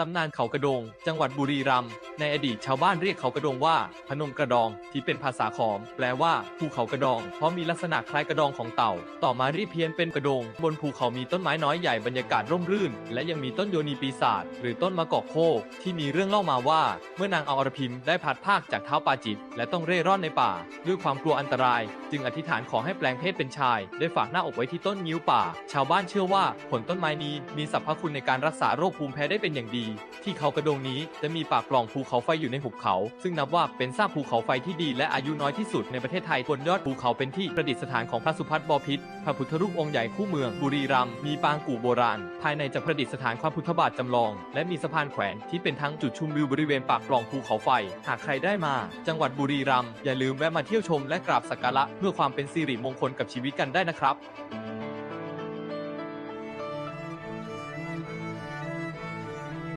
ตำนานเขากระดง จังหวัดบุรีรัมย์ ในอดีตชาวบ้านเรียกเขากระดงว่า พนมกระดอง ที่เป็นภาษาขอม แปลว่าภูเขากระดอง เพราะมีลักษณะคล้ายกระดองของเต่า ต่อมารีเพี้ยนเป็นกระดง บนภูเขามีต้นไม้น้อยใหญ่บรรยากาศร่มรื่น และยังมีต้นโยนีปีศาจ หรือต้นมะกอกโคกที่มีเรื่องเล่ามาว่า เมื่อนางอรพิมได้พัดพรากจากเท้าปาจิต และต้องเร่ร่อนในป่า ด้วยความกลัวอันตราย จึงอธิษฐานขอให้แปลงเพศเป็นชาย ได้ฝากหน้าอกไว้ที่ต้นงิ้วป่า ชาวบ้านเชื่อว่าผลต้นไม้นี้มีสรรพคุณในการรักษาโรคภูมิแพ้ได้เป็นอย่างดีที่เขากระโดงนี้จะมีปากปล่องภูเขาไฟอยู่ในหุบเขา ซึ่งนับว่าเป็นซากภูเขาไฟที่ดีและอายุน้อยที่สุดในประเทศไทยบนยอดภูเขาเป็นที่ประดิษฐานของพระสุพัฒน์บพิตรพระพุทธรูปองค์ใหญ่คู่เมืองบุรีรัมย์มีปางกู่โบราณ ภายในจะประดิษฐานพระพุทธบาทจำลอง และมีสะพานแขวนที่เป็นทั้งจุดชมวิวบริเวณปากปล่องภูเขาไฟ หากใครได้มา จังหวัดบุรีรัมย์อย่าลืมแวะมาเที่ยวชมและกราบสักการะเพื่อความเป็นสิริมงคลกับชีวิตกันได้นะครับ